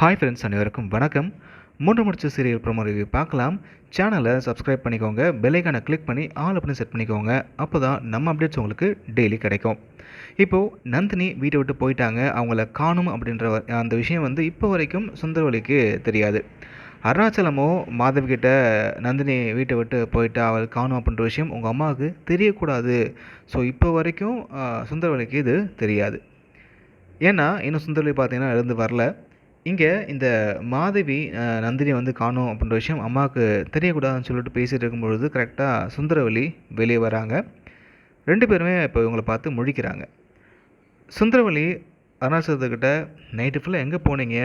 Hi friends அனைவருக்கும் வணக்கம். மூன்று முடிச்ச சீரியல் ப்ரோமோ ரிவ்யூ பார்க்கலாம். சேனலை சப்ஸ்கிரைப் பண்ணிக்கோங்க. பெல்லைக்கானை கிளிக் பண்ணி ஆல் அப்படின்னு செட் பண்ணிக்கோங்க. அப்போ தான் நம்ம அப்டேட்ஸ் உங்களுக்கு டெய்லி கிடைக்கும். இப்போது நந்தினி வீட்டை விட்டு போயிட்டாங்க. அவங்கள காணும் அப்படின்ற அந்த விஷயம் வந்து இப்போ வரைக்கும் சுந்தரவழிக்கு தெரியாது. அருணாச்சலமோ மாதவி கிட்ட நந்தினி வீட்டை விட்டு போயிட்டு அவள் காணும் அப்படின்ற விஷயம் உங்கள் அம்மாவுக்கு தெரியக்கூடாது. ஸோ இப்போ வரைக்கும் சுந்தரவழிக்கு இது தெரியாது. ஏன்னா இன்னும் சுந்தரவழி பார்த்தீங்கன்னா எழுந்து வரல. இங்கே இந்த மாதவி நந்தினி வந்து காணும் அப்படின்ற விஷயம் அம்மாவுக்கு தெரியக்கூடாதுன்னு சொல்லிட்டு பேசிகிட்டு இருக்கும்பொழுது கரெக்டாக சுந்தரவலி வெளியே வராங்க. ரெண்டு பேருமே இப்போ இவங்களை பார்த்து முழிக்கிறாங்க. சுந்தரவலி அருணாச்சலத்துக்கிட்ட நைட்டு ஃபுல்லாக எங்கே போனீங்க?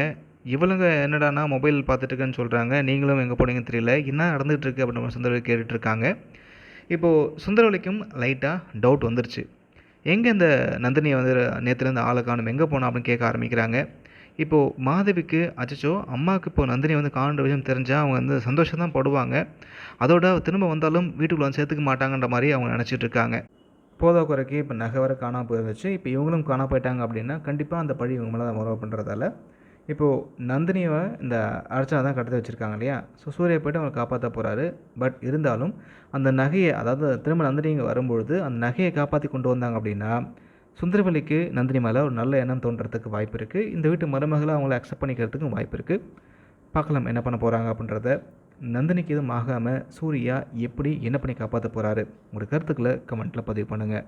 இவளுங்க என்னடானா மொபைல் பார்த்துட்டுருக்கேன்னு சொல்கிறாங்க நீங்களும் எங்கே போனீங்கன்னு தெரியல. என்ன நடந்துகிட்டு இருக்கு அப்படின்னு நம்ம சுந்தரவலி கேட்டுட்டு இருக்காங்க இப்போது சுந்தரவலிக்கும் லைட்டாக டவுட் வந்துருச்சு. எங்கே இந்த நந்தினியை வந்து நேற்றுலேருந்து ஆளை காணும்? எங்கே போனோம் அப்படின்னு கேட்க ஆரம்பிக்கிறாங்க. இப்போது மாதவிக்கு அச்சச்சோ அம்மாவுக்கு இப்போ நந்தினி வந்து காண விஷயம் தெரிஞ்சால் அவங்க வந்து சந்தோஷம் தான் படுவாங்க. அதோட திரும்ப வந்தாலும் வீட்டுக்குள்ள வந்து சேர்த்துக்க மாட்டாங்கன்ற மாதிரி அவங்க நினச்சிட்டு இருக்காங்க. போதா குறைக்கு இப்போ நகை வர காணாமல் போயிருந்துச்சு. இப்போ இவங்களும் காணாம போயிட்டாங்க அப்படின்னா கண்டிப்பாக அந்த பழி இவங்க மேலே தான் வரும் பண்ணுறதால இப்போது நந்தினியை இந்த அர்ச்சனா தான் கடத்தி வச்சுருக்காங்க இல்லையா? ஸோ சூர்யா போய்ட்டு அவங்களை காப்பாற்ற போகிறாரு பட் இருந்தாலும் அந்த நகையை அதாவது திரும்ப நந்தினி இங்கே வரும்பொழுது அந்த நகையை காப்பாற்றி கொண்டு வந்தாங்க அப்படின்னா சுந்தரவல்லிக்கு நந்தினி மேலே ஒரு நல்ல எண்ணம் தோன்றதுக்கு வாய்ப்பு இருக்குது இந்த வீட்டு மருமகளை அவங்கள அக்செப்ட் பண்ணிக்கிறதுக்கும் வாய்ப்பு இருக்குது பார்க்கலாம் என்ன பண்ண போகிறாங்க அப்படின்றத. நந்தினிக்கு எதுவும் ஆகாமல் சூர்யா எப்படி என்ன பண்ணி காப்பாற்ற போகிறாரு உங்களோட கருத்துக்களை கமெண்ட்டில் பதிவு பண்ணுங்கள்